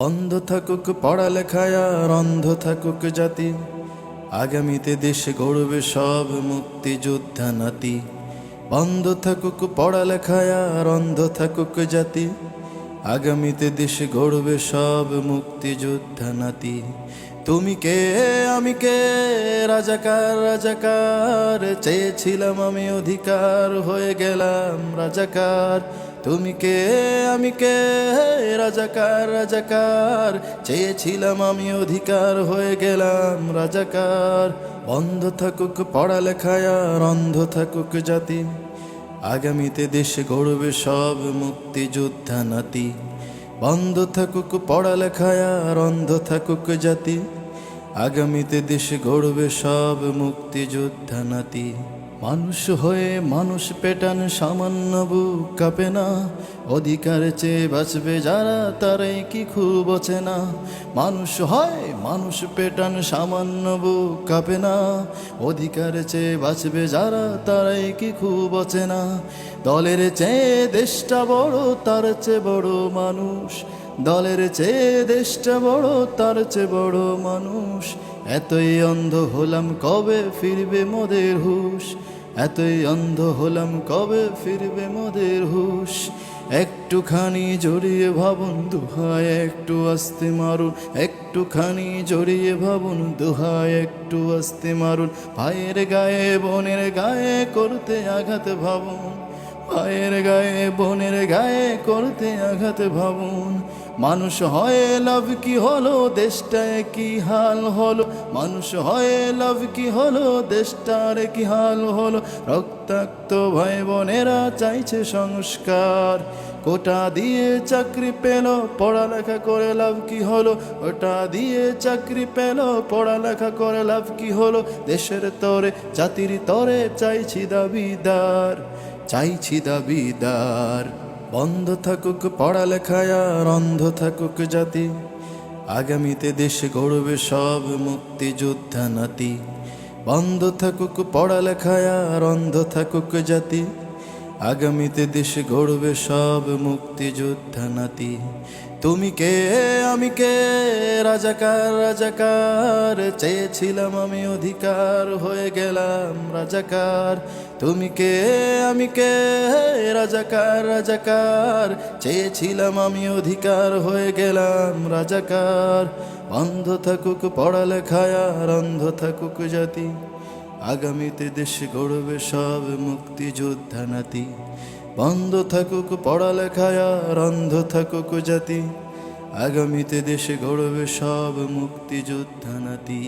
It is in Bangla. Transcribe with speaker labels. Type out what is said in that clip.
Speaker 1: অন্ধ থাকুক পড়ালেখায় অন্ধ থাকুক জাতি। আগামীতে দেশে গড়বে সব মুক্তিযোদ্ধা নাতি। বন্ধ থাকুক পড়ালেখায় অন্ধ থাকুক জাতি। আগামীতে দেশে গড়বে সব মুক্তিযোদ্ধা নাতি। তুমি কে? আমি কে? রাজাকার রাজাকার। চেয়েছিলাম আমি অধিকার, হয়ে গেলাম রাজাকার। তুমি কে? আমি কে? রাজাকার রাজাকার। চেয়েছিলাম আমি অধিকার, হয়ে গেলাম রাজাকার। বন্ধ থাকুক পড়ালেখায় অন্ধ থাকুক জাতি। আগামীতে দেশ গড়বে সব মুক্তিযোদ্ধা নাতি। বন্ধ থাকুক পড়ালেখায় অন্ধ থাকুক জাতি। আগামীতে দেশ গড়বে সব মুক্তিযোদ্ধা নাতি। মানুষ হয়ে মানুষ পেটান সামান্য বুক কাঁপে না। অধিকার চেয়ে বাঁচবে যারা, তারাই কি খুব বোঝে না মানুষ হয় মানুষ পেটান সামান্য বুক কাঁপে না। অধিকার চেয়ে বাঁচবে যারা, তারাই কি খুব বোঝে না দলের চেয়ে দেশটা বড়, তার চেয়ে বড় মানুষ। দলের চেয়ে দেশটা বড়, তার চেয়ে বড় মানুষ। এতই অন্ধ হলাম কবে ফিরবে মোদের হুশ? এতই অন্ধ হলাম কবে ফিরবে মোদের হুশ? একটুখানি জড়িয়ে ভাবুন দুহায়, একটু আসতে মারুন। একটুখানি জড়িয়ে ভাবুন দুহায়, একটু আসতে মারুন। ভাইয়ের গায়ে, বোনের গায়ে করতে আঘাত ভাবুন। ভাইয়ের গায়ে, বোনের গায়ে করতে আঘাত ভাবুন। মানুষ হয় লাভ কি হলো? দেশটায় কি হাল হলো? মানুষ হয় লাভ কি হলো? দেশটার কি হাল হলো? রক্তাক্ত ভাই বোনেরা চাইছে সংস্কার। কোটা দিয়ে চাকরি পেল, পড়ালেখা করে লাভ কি হলো? ওটা দিয়ে চাকরি পেল, পড়ালেখা করে লাভ কি হলো? দেশের তরে, জাতির তরে চাইছি দাবিদার চাইছি দাবিদার। বন্ধ থাকুক পড়ালেখায় আর অন্ধ থাকুক জাতি। আগামীতে দেশ গড়বে সব মুক্তিযোদ্ধা নাতি। বন্ধ থাকুক পড়ালেখায় আর অন্ধ থাকুক জাতি। আগামীতে দেশে গড়বে সব মুক্তিযোদ্ধা নাতি। তুমি কে? আমি কে? রাজাকার রাজাকার, চেয়েছিলাম আমি অধিকার, হয়ে গেলাম রাজাকার। তুমি কে? আমি কে? রাজাকার রাজাকার, চেয়েছিলাম আমি অধিকার, হয়ে গেলাম রাজাকার। অন্ধ থাকুক পড়ালেখায় আর অন্ধ থাকুক জাতি। আগামীতে দেশে গড়বে সব মুক্তিযোদ্ধা নাতি। বন্ধ থাকুক পড়ালেখায় আর অন্ধ থাকুক জাতি। আগামীতে দেশে গড়বে সব মুক্তিযোদ্ধা নাতি।